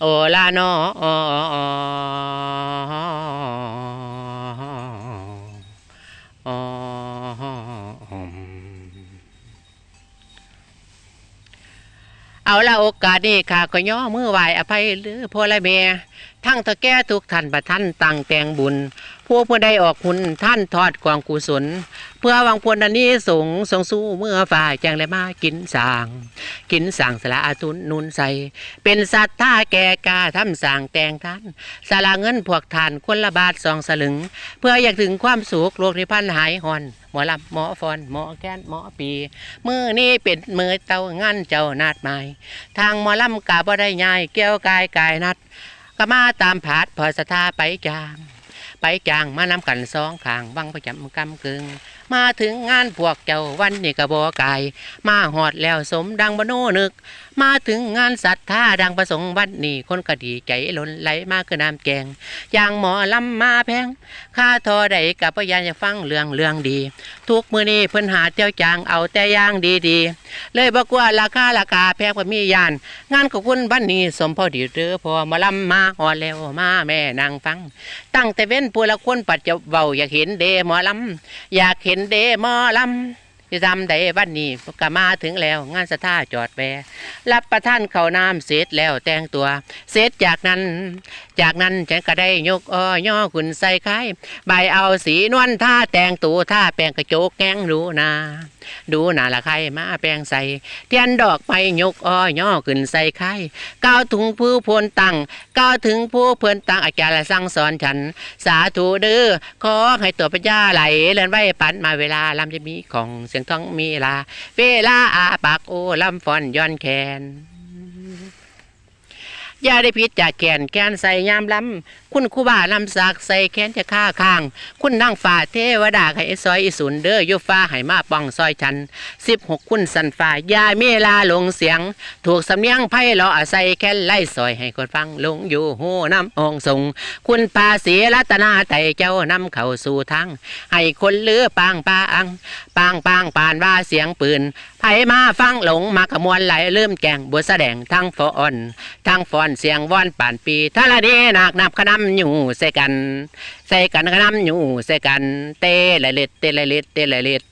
โอลาโนเอาละโอกาสนี้ค่ะก็ย่อมือไหวอภัยหรือพ่อและแม่ ทั้งตะแก่ทุกท่านประท่านตั้งแต่งบุญ ผู้ผู้ใดออกคุณท่านทอดกวางกุศล เพื่อวังพลอันนี้สงสงสู้เมื่อฝ่ายแจงเลยมากินสาง กินสั่งสละอาทุนนุนใส เป็นสัตว์ท่าแก่กาทำสั่งแต่งท่านสละเงินพวกทานคนละบาทสองสลึง เพื่ออยากถึงความสุขโลกนิพพานหายหอนหมอลำหมอฟอนหมอแก้นหมอปีมือนี้เป็นมือเต้างานเจ้านาดไม้ทางหมอลำกาบ่ได้ยายเกี่ยวกายกายนัด ก็มาตามผาดพอสถาไปจาง ไปจางมานำกันสองขางวังประจำกำกึงมาถึงงานพวกเจ้าวันนี้กระบอกายมาหอดแล้วสมดังบโนนึก มาถึงงานศรัทธาดังประสงค์วันนี้คนก็ดีใจล้นไหลมาคือน้ำแกงอย่างหมอลำมาแพงค่าทอใดกับพยานจะฟังเรื่องเรื่องดี ทุกมือนี้เพิ่นหาเจ้าจางเอาแต่ย่างดีๆเลยบอกว่าราคาราคาแพงกว่ามียาน งานของคุณบ้านนี้สมพอดีเด้อพอหมาลำมาหอดแล้วมาแม่นางฟัง ตั้งแต่เว้นผู้ละคนปัดจะเบาอยากเห็นเดหมอลำอยากเห็นเดหมอลำ ที่ทำได้วันนี้ก็มาถึงแล้วงานสถาจอดแวรับประทานข้าวน้ำเสร็จแล้วแต่งตัวเสร็จจากนั้น จากนั้นฉันก็ได้ยกอ้อย่อขุนใส่คายใบเอาสีนวลท่าแต่งตัวท่าแปลงกระโจกแกงดูนาดูนาละใครมาแปลงใส่เทียนดอกไปยกอ้อย่อขึ้นใส่ไข่ก้าวถึงผู้พลตั้งก้าวถึงผู้เพื่อนตั้งอาจารย์สั่งสอนฉัน สาธุเด้อขอให้ตัวพระยาไหลเลื่อนไว้ปันมาเวลาลำจะมีของเสียงท้องมีลา เวลาอาปากโอลำฟอนย้อนแขน อย่าได้พิษจากแขนแขนใส่ยามลำคุณครูบาลำสากใส่แขนจะฆ่าข้าง คุณนั่งฝ่าเทวดาให้ซอยอิสุนเด้อยุฟ้าให้มาป้องซอยฉันสิบหกคุณสันฝ่ายาเมลาลงเสียง ถูกสำเนียงไพ่เราอาศัยแค่ไล่ซอยให้คนฟังลงอยู่หูน้ำองทรงคุณภาษีรัตนาไตเจ้านำเข้าสู่ทางให้คนเลือปางปางปางปางปานว่าเสียงปืนไผมาฟังหลงมาขมวลไหลเริ่มแกงบทแสดงทั้งฟอนทั้งฟอนเสียงว่อนป่านปีทะละเดนักนับขนำอยู่ใส่กัน ใส่กันขนำอยู่ใส่กัน เตละเล็ดเตละเล็ดเตละเล็ด